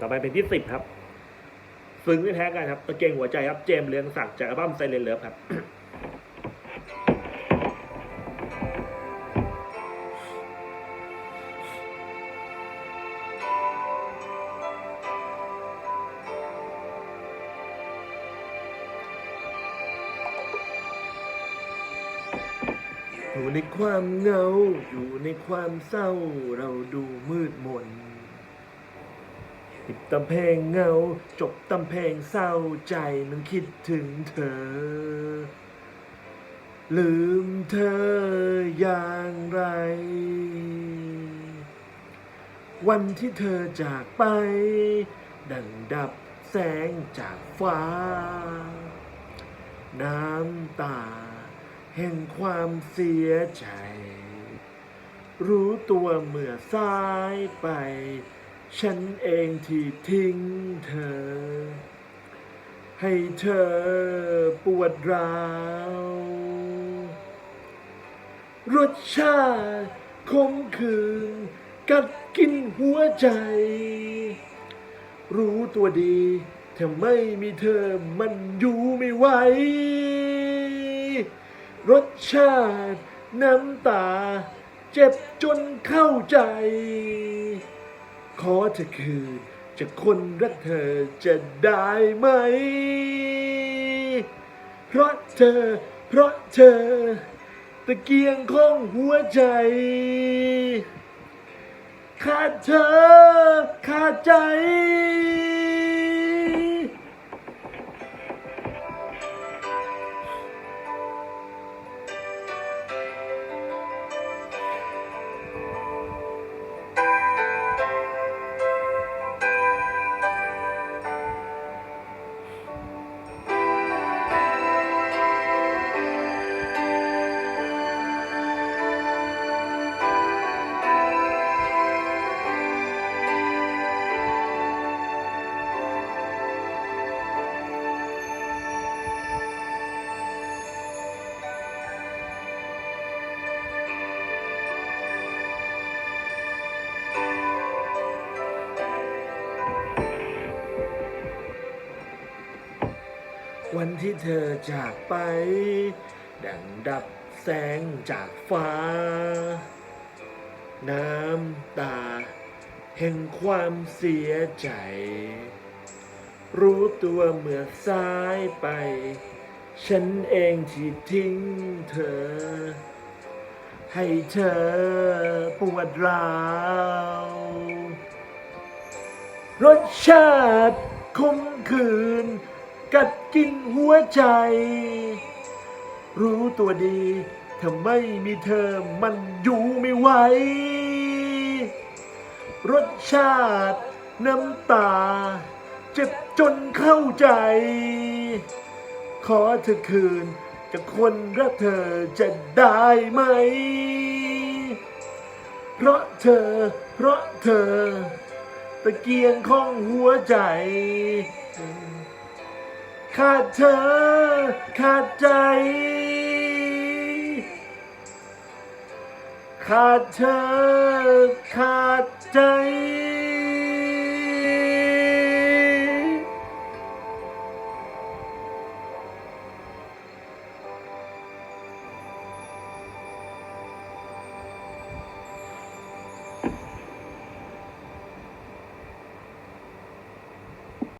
ต่อไปเป็นที่สิบครับซึ้งไม่แพ้กันครับตะเกียงหัวใจครับเจมเรืองศักดิ์จากอัลบั้มไซเลนเลิฟครับอยู่ในความเงา อยู่ในความเศร้า เราดูมืดมน ปิดตำเพลงเงา จบตำเพลงเศร้าใจมันคิดถึงเธอ ลืมเธออย่างไร วันที่เธอจากไป ดังดับแสงจากฟ้า น้ำตา แห่งความเสียใจ รู้ตัวเมื่อสายไป ฉันเองที่ทิ้งเธอ ให้เธอปวดร้าว รสชาติคมคืน กัดกินหัวใจ รู้ตัวดีถ้าไม่มีเธอมันอยู่ไม่ไหว รสชาติน้ำตา เจ็บจนเข้าใจ ขอเธอคืนจากคนรักเธอจะได้ไหม เพราะเธอ เพราะเธอ ตะเกียงของหัวใจ ขาดเธอ ขาดใจ วันที่เธอจากไป ดังดับแสงจากฟ้า น้ำตา แห่งความเสียใจ รู้ตัวเมื่อสายไป ฉันเองที่ทิ้งเธอ ให้เธอปวดร้าวรสชาติคมคืน กัดกินหัวใจ รู้ตัวดีถ้าไม่มีเธอมันอยู่ไม่ไหว รสชาติน้ำตา เจ็บจนเข้าใจ ขอเธอคืนจากคนรักเธอจะได้ไหม เพราะเธอ เพราะเธอ ตะเกียงของหัวใจ ขาดเธอ ขาดใจ ขาดเธอ ขาดใจ